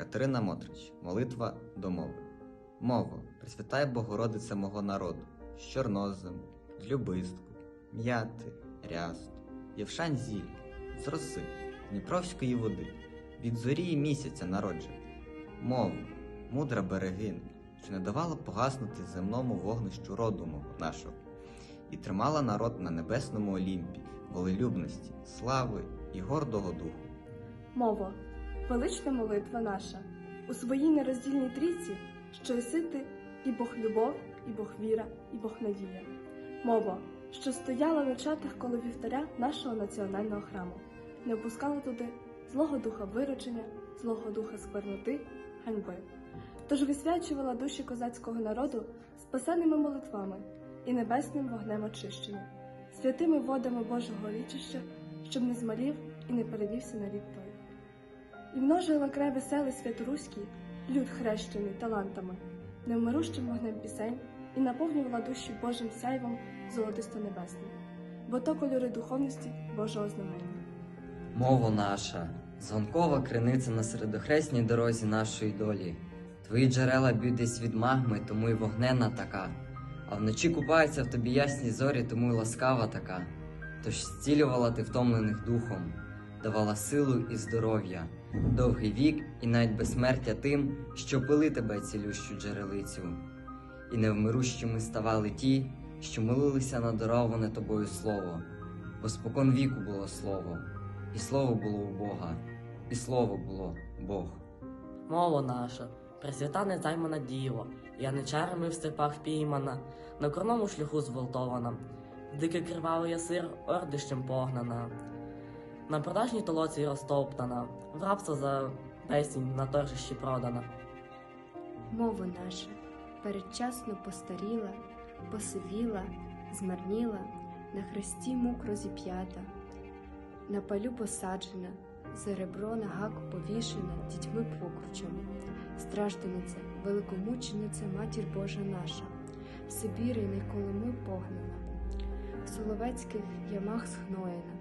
Катерина Мотрич. Молитва до мови. Мово, присвятай Богородице мого народу, з чорнозем, з любистку, м'яти, рясту, євшань зіль, з роси, Дніпровської води, від зорі і місяця народжена. Мову, мудра берегиня, що не давала погаснути земному вогнищу роду мого нашого, і тримала народ на небесному Олімпі, волелюбності, слави і гордого духу. Мово, велична молитва наша, у своїй нероздільній трійці, що єси ти і Бог любов, і Бог віра, і Бог надія. Мово, що стояла на чатах коло вівтаря нашого національного храму, не опускала туди злого духа виручення, злого духа скверноти, ганьби. Тож висвячувала душі козацького народу спасенними молитвами і небесним вогнем очищення, святими водами Божого річища, щоб не змалів і не перевівся на рік. І множила край веселий святоруський, люд хрещений талантами, невмирущим вогнем пісень і наповнювала душі Божим сяйвом золотисто-небесним, бо то кольори духовності Божого знамення. Мова наша, дзвонкова криниця на середохресній дорозі нашої долі. Твої джерела б'ють десь від магми, тому й вогненна така. А вночі купаються в тобі ясні зорі, тому й ласкава така. Тож зцілювала ти втомлених духом, давала силу і здоров'я, довгий вік і навіть безсмертя тим, що пили тебе цілющу джерелицю. І невмирущими ставали ті, що молилися на дароване тобою слово, бо спокон віку було слово. І слово було у Бога, і слово було Бог. Мова наша, пресвята незаймана діво, яничарами в степах впіймана, на корному шляху зґвалтована, дике кривавий ясир ордищем погнана, на продажній толоці розтоптана, в рабство за песінь на торжищі продана. Мова наша передчасно постаріла, посивіла, змарніла, на хресті мук розіп'ята, на палю посаджена, за ребро на гак повішена дітьми покручами, стражданиця, великомучениця, матір Божа наша, в Сибірі найколоми погнана, в Соловецьких ямах схноєна,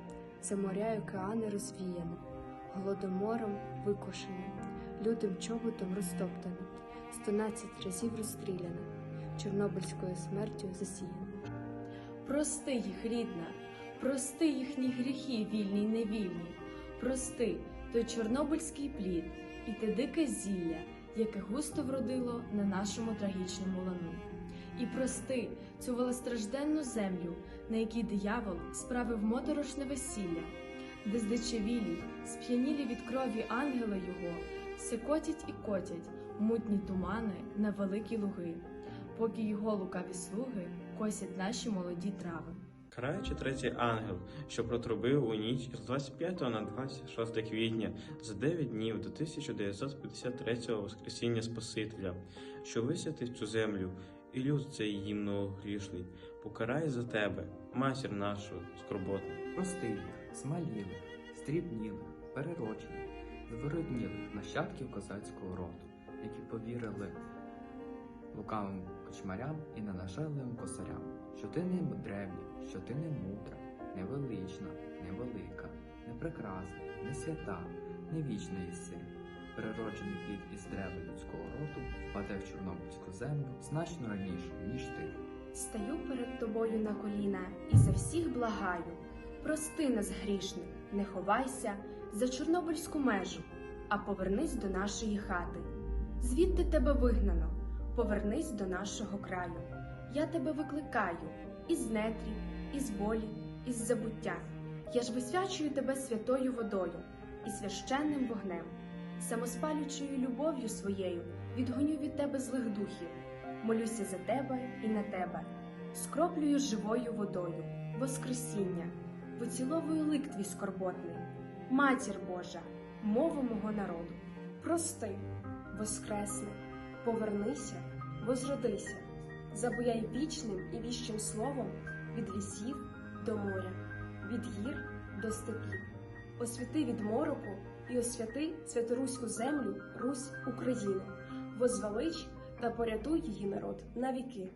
за моря й океани розвіяна, голодомором викошена, лютим чоботом розтоптана. 112 разів розстріляна, Чорнобильською смертю засіяна. Прости їх, рідна, прости їхні гріхи, вільні й невільні, прости той чорнобильський плід і те дике зілля, яке густо вродило на нашому трагічному лану. І прости цю велостражденну землю, на якій диявол справив моторошне весілля, де здичавілі, сп'янілі від крові ангела його, все котять і котять мутні тумани на великі луги, поки його лукаві слуги косять наші молоді трави. Караючи третій ангел, що протрубив у ніч з 25 на 26 квітня за 9 днів до 1953 Воскресіння Спасителя, що висвятив цю землю, і люд цей їм многогрішний, покарає за тебе, матір нашу скорботну. Прости їх, смаліли, стрібніли, перерочені, звородніли нащадків козацького роду, які повірили лукавим кочмарям і ненажерливим косарям, що ти не древня, що ти не мудра, не велична, не прекрасна, не свята, не вічна єси. Природжений плід із древа людського впаде в Чорнобильську землю значно раніше, ніж ти. Стаю перед тобою на коліна і за всіх благаю. Прости нас, грішних, не ховайся за чорнобильську межу, а повернись до нашої хати. Звідти тебе вигнано, повернись до нашого краю. Я тебе викликаю із нетрі, із болі, із забуття. Я ж висвячую тебе святою водою і священним вогнем, самоспалючою любов'ю своєю відгоню від тебе злих духів. Молюся за тебе і на тебе, скроплюю живою водою, Воскресіння, виціловую лик твій скорботний, матір Божа, мову мого народу. Прости, воскресни, повернися, возродися, забуяй вічним і віщим словом від лісів до моря, від гір до степів. Освяти від мороку і освяти святоруську землю, Русь, Україну, возвелич та порятуй її народ на віки.